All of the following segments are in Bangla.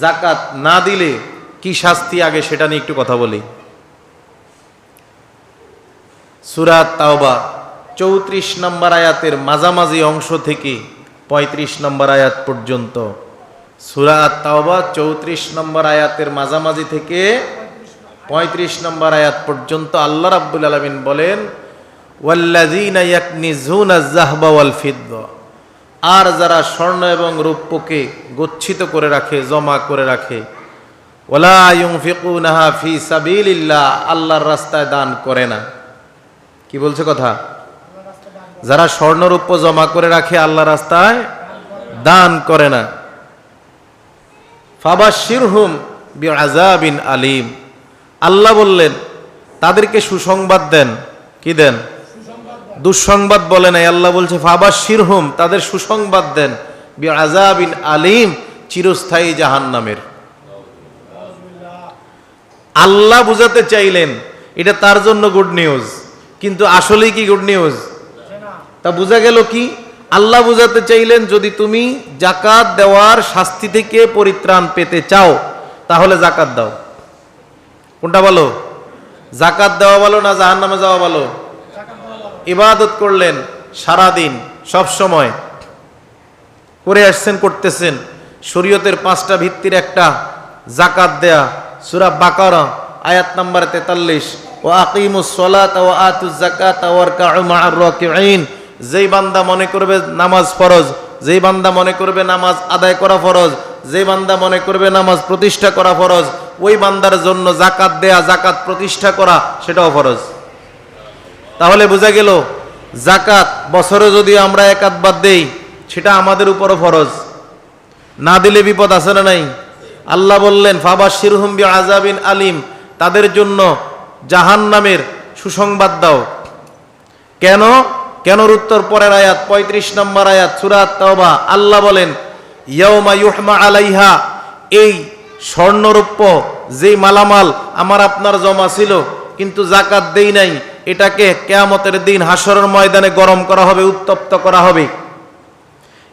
জাকাত না দিলে কি শাস্তি আগে সেটা নিয়ে একটু কথা বলি। সুরাত তাওবা চৌত্রিশ নম্বর আয়াতের মাঝামাঝি অংশ থেকে পঁয়ত্রিশ নম্বর আয়াত পর্যন্ত। সুরাত তাওবা চৌত্রিশ নম্বর আয়াতের মাঝামাঝি থেকে পঁয়ত্রিশ নম্বর আয়াত পর্যন্ত আল্লাহ রাব্বুল আলমিন বলেন, ওয়াল্লাযীনা ইয়াকনিজুনা আয-যাহবা ওয়াল ফিদ্দা। আর যারা স্বর্ণ এবং রৌপ্যকে গচ্ছিত করে রাখে, জমা করে রাখে ইউনফিকুনাহা ফি আল্লাহর রাস্তায় দান করে না। কি বলছে কথা? যারা স্বর্ণরূপ্য জমা করে রাখে আল্লাহ রাস্তায় দান করে না। ফাবাশিরহুম বিআযাবিন আলিম। আল্লাহ বললেন, তাদেরকে সুসংবাদ দেন। কি দেন? দুঃসংবাদ বলে নাই আল্লাহ বলছে ফাবাশিরহুম তাদের সুসংবাদ দেন। বিআযাবিন আলিম, চিরস্থায়ী জাহান্নামের। আল্লাহ বুঝাতে চাইলেন, এটা তার জন্য গুড নিউজ কিন্তু আসলেই কি গুড নিউজ তা বোঝা গেল কি? আল্লাহ বুঝাতে চাইলেন, যদি তুমি জাকাত দেওয়ার শাস্তি থেকে পরিত্রাণ পেতে চাও, তাহলে জাকাত দাও। কোনটা বলো? জাকাত দেওয়া ভালো না জাহান নামে যাওয়া ভালো? ইবাদত করলেন সারাদিন, সব সময়। করে আসছেন, করতেছেন। শরীয়তের পাঁচটা ভিত্তির একটা জাকাত দেয়া, সুরা বাকারা, আয়াত নাম্বার তেতাল্লিশ। ও রাকিঈন। যেই বান্দা মনে করবে নামাজ ফরজ, যেই বান্দা মনে করবে নামাজ আদায় করা ফরজ, যেই বান্দা মনে করবে নামাজ প্রতিষ্ঠা করা ফরজ, ওই বান্দার জন্য জাকাত দেয়া জাকাত প্রতিষ্ঠা করা, সেটাও ফরজ। তাহলে বোঝা গেল জাকাত বছরে যদি আমরা একাত বাদ দেই, সেটা আমাদের উপরও ফরজ। না দিলে বিপদ আছে না নাই? আল্লাহ বললেন ফাবাশির হুম্বি আজাবিন আলিম, তাদের জন্য জাহান নামের সুসংবাদ দাও। কেন? কেনর উত্তর পরের আয়াত ৩৫ নম্বর আয়াত সুরাত তাওবা আল্লাহ বলেন, ইয়াউমা ইউহমা আলাইহা, এই স্বর্ণরূপ্য, যেই মালামাল আমার আপনার জমা ছিল, কিন্তু জাকাত দেই নাই এটাকে কেয়ামতের দিন হাসরের ময়দানে গরম করা হবে, উত্তপ্ত করা হবে।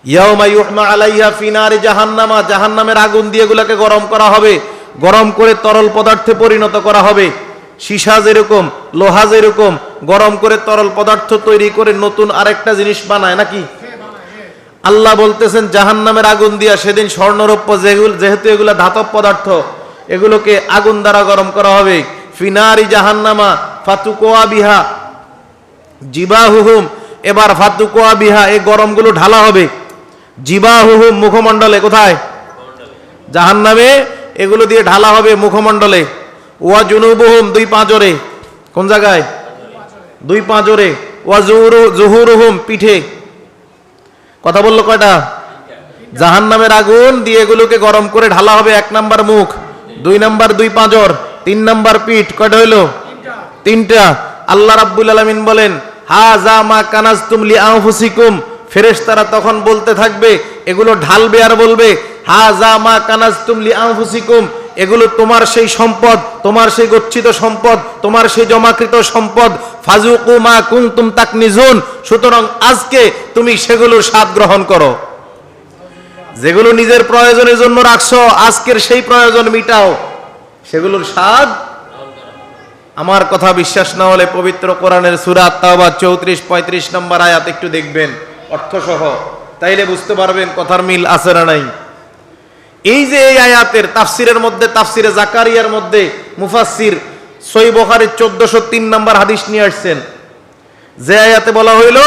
ইয়াউমা আলাইহা ফিনারি জাহান্নামা, জাহান্নামের আগুন দিয়ে এগুলাকে গরম করা হবে। গরম করে তরল পদার্থে পরিণত করা হবে। সীসা যেরকম, লোহা যেরকম, গরম করে তরল পদার্থ তৈরি করে নতুন আরেকটা জিনিস বানায় নাকি? আল্লাহ বলতেছেন, জাহান্নামের আগুন দিয়া সেদিন স্বর্ণরৌপ্য যেগুলো যেহেতু এগুলো ধাতব পদার্থ, এগুলোকে আগুন দ্বারা গরম করা হবে। ফিনারি জাহান্নামা ফাতুকোয়া বিহা, জিবাহুহুম, এবার ফাতুকোয়া বিহা, এই গরমগুলো ঢালা হবে। জিবাহুহুম, মুখমণ্ডলে, কোথায়? জাহান্নামে, এগুলো দিয়ে ঢালা হবে মুখমণ্ডলে। ওয়া জুনুবুহুম, দুই পাঁজরে। কোন জায়গায়? দুই পাঁজরে। ওয়া জুহুরু জুহুরুহুম, পিঠে। কথা বলল কয়টা? জাহান্নামের আগুন দিয়ে এগুলোকে গরম করে ঢালা হবে এক নাম্বার মুখ, দুই নাম্বার দুই পাঁজর, তিন নাম্বার পিঠ, কয়টা হইল? তিনটা, আল্লাহ রাব্বুল আলামিন বলেন হা যা মা কানাজতুম লি আনফুসিকুম। ফেরেশতারা তখন বলতে থাকবে, এগুলো ঢালবে আর বলবে হা যা মা কানাজতুম লি আনফুসিকুম। এগুলো তোমার সেই সম্পদ, তোমার সেই গচ্ছিত সম্পদ, তোমার সেই জমাকৃত সম্পদ। ফাজুকু মা কুনতুম তাকনিজুন। সুতরাং আজকে তুমি সেগুলোর স্বাদ গ্রহণ করো। যেগুলো নিজের প্রয়োজনের জন্য রাখছো, আজকের সেই প্রয়োজন মিটাও। সেগুলোর স্বাদ আমার কথা বিশ্বাস না হলে পবিত্র কোরআনের সুরাত তাওবা চৌত্রিশ পঁয়ত্রিশ নম্বর আয়াত একটু দেখবেন অর্থসহ। তাইলে বুঝতে পারবেন কথার মিল আছে না নাই। এই যে এই আয়াতের তাফসিরের মধ্যে তাফসিরে জাকারিয়ার মধ্যে মুফাসসির সই বখারের চোদ্দশো তিন নম্বর হাদিস নিয়ে আসছেন। যে আয়াতে বলা হইল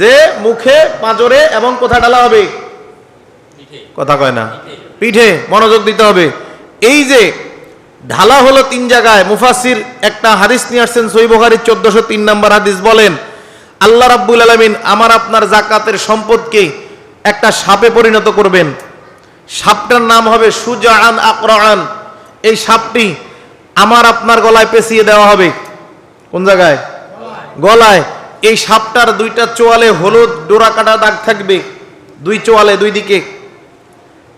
যে মুখে পাঁজরে এবং কোথা ঢালা হবে? কথা কয় না। পিঠে মনোযোগ দিতে হবে। এই যে ঢালা হলো তিন জায়গায়। মুফাসির একটা হাদিস নিয়ে আসছেন সই বখারির চোদ্দশো তিন নম্বর হাদিস বলেন, আল্লাহ রাব্বুল আলমিন আমার আপনার জাকাতের সম্পদকে একটা সাপে পরিণত করবেন। সাপটার নাম হবে সুজাআন আকরান এই সাপটি আমার আপনার গলায় পেঁচিয়ে দেওয়া হবে। কোন জায়গায়? গলায়। এই সাপটার দুইটা চোয়ালে হলুদ ডোরা কাটা দাগ থাকবে, দুই চোয়ালে, দুই দিকে।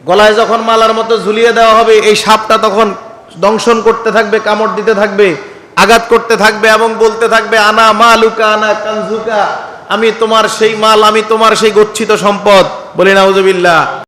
গলায় যখন মালার মতো ঝুলিয়ে দেওয়া হবে, এই সাপটা তখন দংশন করতে থাকবে, কামড় দিতে থাকবে, আঘাত করতে থাকবে এবং বলতে থাকবে, আনা মালুকা, আনা কানজুকা, আমি তোমার সেই মাল, আমি তোমার সেই গচ্ছিত সম্পদ। বলি, নাউজুবিল্লাহ।